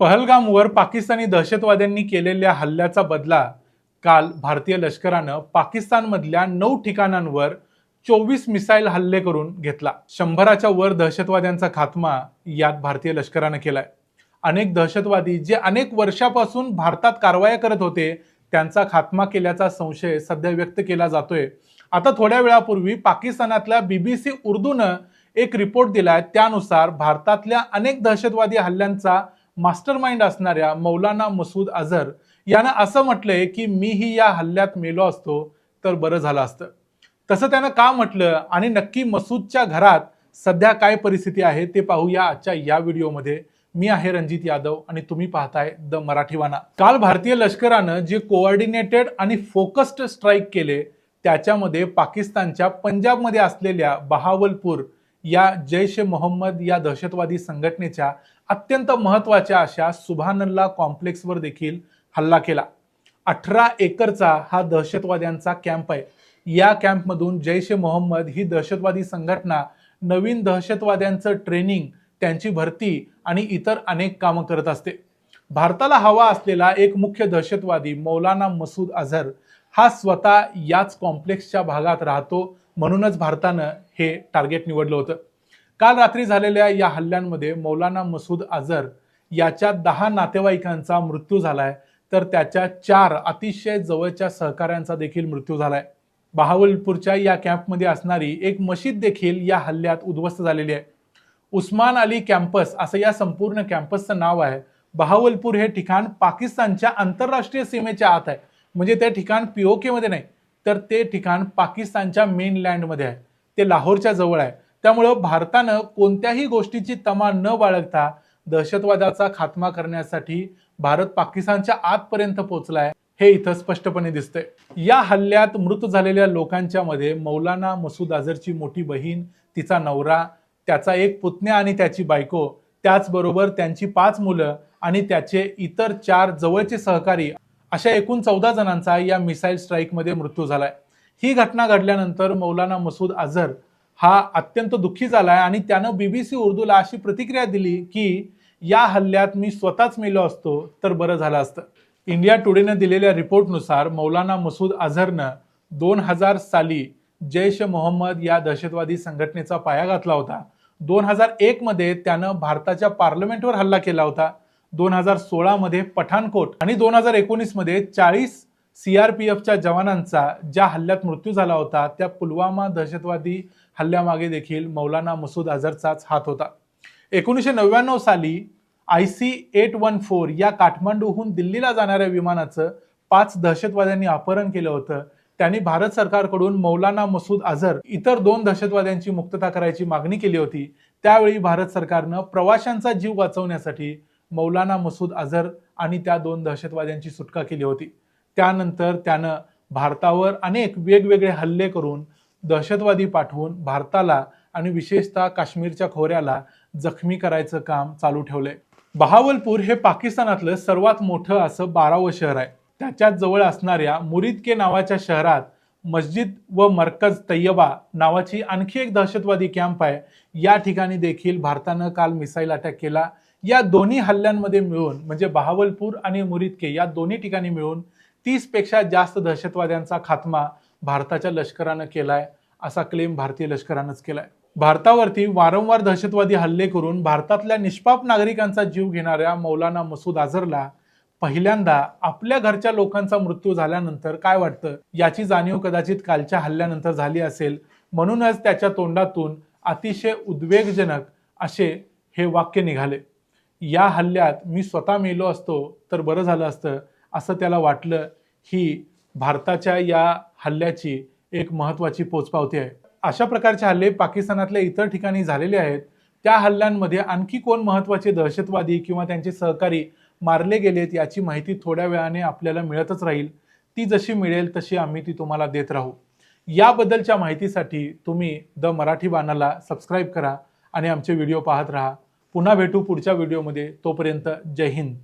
पहलगामवर पाकिस्तानी दहशतवाद्यांनी केलेल्या हल्ल्याचा बदला काल भारतीय लष्करानं पाकिस्तानमधल्या नऊ ठिकाणांवर चोवीस मिसाईल हल्ले करून घेतला. शंभराच्या वर दहशतवाद्यांचा खात्मा यात भारतीय लष्करानं केलाय. अनेक दहशतवादी जे अनेक वर्षापासून भारतात कारवाया करत होते त्यांचा खात्मा केल्याचा संशय सध्या व्यक्त केला जातोय. आता थोड्या वेळापूर्वी पाकिस्तानातल्या बीबीसी उर्दूनं एक रिपोर्ट दिलाय. त्यानुसार भारतातल्या अनेक दहशतवादी हल्ल्यांचा मास्टर माइंड असणाऱ्या मौलाना मसूद अझर यानं असं म्हटलंय की मीही या हल्ल्यात मेलो असतो तर बरं झालं असतं. तसं त्यानं का म्हटलं आणि नक्की मसूदच्या घरात सध्या काय परिस्थिती आहे ते पाहूया आजच्या या व्हिडिओमध्ये. मी आहे रणजित यादव आणि तुम्ही पाहताय द मराठीवाना काल भारतीय लष्करानं जे कोऑर्डिनेटेड आणि फोकस्ड स्ट्राईक केले त्याच्यामध्ये पाकिस्तानच्या पंजाबमध्ये असलेल्या बहावलपूर या जैश ए मोहम्मद या दहशतवादी संघटनेच्या अत्यंत महत्त्वाच्या अशा सुभानल्ला कॉम्प्लेक्सवर देखील हल्ला केला. अठरा एकरचा हा दहशतवाद्यांचा कॅम्प आहे. या कॅम्पमधून जैश ए मोहम्मद ही दहशतवादी संघटना नवीन दहशतवाद्यांचं ट्रेनिंग त्यांची भरती आणि इतर अनेक कामं करत असते. भारताला हवा असलेला एक मुख्य दहशतवादी मौलाना मसूद अझर हा स्वतः याच कॉम्प्लेक्सच्या भागात राहतो म्हणूनच भारतानं हे टार्गेट निवडलं होतं. काल रात्री झालेल्या या हल्ल्यांमध्ये मौलाना मसूद अझर याच्या दहा नातेवाईकांचा मृत्यू झालाय तर त्याच्या चार अतिशय जवळच्या सहकाऱ्यांचा देखील मृत्यू झालाय. बहावलपूरच्या या कॅम्पमध्ये असणारी एक मशीद देखील या हल्ल्यात उद्ध्वस्त झालेली आहे. उस्मान अली कॅम्पस असं या संपूर्ण कॅम्पसचं नाव आहे. बहावलपूर हे ठिकाण पाकिस्तानच्या आंतरराष्ट्रीय सीमेच्या आत आहे. म्हणजे ते ठिकाण पीओकेमध्ये नाही तर ते ठिकाण पाकिस्तानच्या मेनलँडमध्ये आहे. ते लाहोरच्या जवळ आहे. त्यामुळं भारतानं कोणत्याही गोष्टीची तमा न बाळगता दहशतवादाचा खात्मा करण्यासाठी भारत पाकिस्तानच्या आतपर्यंत पोहोचलाय हे इथं स्पष्टपणे दिसतंय. या हल्ल्यात मृत झालेल्या लोकांच्या मध्ये मौलाना मसूद अझरची मोठी बहीण तिचा नवरा त्याचा एक पुतण्या आणि त्याची बायको त्याचबरोबर त्यांची पाच मुलं आणि त्याचे इतर चार जवळचे सहकारी अशा एकूण चौदा जणांचा या मिसाईल स्ट्राईकमध्ये मृत्यू झालाय. ही घटना घडल्यानंतर मौलाना मसूद अझर हा अत्यंत दुःखी झालाय आणि त्यानं बीबीसी उर्दूला अशी प्रतिक्रिया दिली की या हल्ल्यात मी स्वतःच मेलो असतो तर बरं झालं असतं. इंडिया टुडेनं दिलेल्या रिपोर्टनुसार मौलाना मसूद अझहरनं दोन हजार साली जैश मोहम्मद या दहशतवादी संघटनेचा पाया घातला होता. दोन हजार एकमध्ये त्यानं भारताच्या पार्लमेंटवर हल्ला केला होता. दोन हजार सोळामध्ये पठाणकोट आणि दोन हजार एकोणीसमध्ये चाळीस सीआरपीएफच्या जवानांचा ज्या हल्ल्यात मृत्यू झाला होता त्या पुलवामा दहशतवादी हल्ल्यामागे देखील मौलाना मसूद अझरचाच हात होता. एकोणीसशे नव्याण्णव साली I C eight one four या काठमांडूहून दिल्लीला जाणाऱ्या विमानाचं पाच दहशतवाद्यांनी अपहरण केलं होतं. त्यांनी भारत सरकारकडून मौलाना मसूद अझर इतर दोन दहशतवाद्यांची मुक्तता करायची मागणी केली होती. त्यावेळी भारत सरकारनं प्रवाशांचा जीव वाचवण्यासाठी मौलाना मसूद अझर आणि त्या दोन दहशतवाद्यांची सुटका केली होती. त्यानंतर त्यानं भारतावर अनेक वेगवेगळे हल्ले करून दहशतवादी पाठवून भारताला आणि विशेषतः काश्मीरच्या खोऱ्याला जखमी करायचं काम चालू ठेवलंय. बहावलपूर हे पाकिस्तानातलं सर्वात मोठं असं बारावं शहर आहे. त्याच्याच जवळ असणाऱ्या मुरिदके नावाच्या शहरात मस्जिद व मरकज तय्यबा नावाची आणखी एक दहशतवादी कॅम्प आहे. या ठिकाणी देखील भारतानं काल मिसाईल अटॅक केला. या दोन्ही हल्ल्यांमध्ये मिळून म्हणजे बहावलपूर आणि मुरिदके या दोन्ही ठिकाणी मिळून तीसपेक्षा जास्त दहशतवाद्यांचा खात्मा भारताच्या लष्करानं केलाय असा क्लेम भारतीय लष्करानंच केलाय. भारतावरती वारंवार दहशतवादी हल्ले करून भारतातल्या निष्पाप नागरिकांचा जीव घेणाऱ्या मौलाना मसूद आझरला पहिल्यांदा आपल्या घरच्या लोकांचा मृत्यू झाल्यानंतर काय वाटतं? याची जाणीव कदाचित कालच्या हल्ल्यानंतर झाली असेल. म्हणूनच त्याच्या तोंडातून अतिशय उद्वेगजनक असे हे वाक्य निघाले. या हल्ल्यात मी स्वतः मेलो असतो तर बरं झालं असतं असं त्याला वाटलं. ही भारताच्या या हल्ल्याची एक महत्वाची पोचपावती आहे. अशा प्रकारचे हल्ले पाकिस्तानातल्या इतर ठिकाणी झालेले आहेत. त्या हल्ल्यांमध्ये आणखी कोण महत्त्वाचे दहशतवादी किंवा त्यांचे सहकारी मारले गेलेत याची माहिती थोड्या वेळाने आपल्याला मिळतच राहील. ती जशी मिळेल तशी आम्ही ती तुम्हाला देत राहू. याबद्दलच्या माहितीसाठी तुम्ही द मराठी बाणाला सबस्क्राईब करा आणि आमचे व्हिडिओ पाहत राहा. पुन्हा भेटू पुढच्या व्हिडिओमध्ये. तोपर्यंत जय हिंद.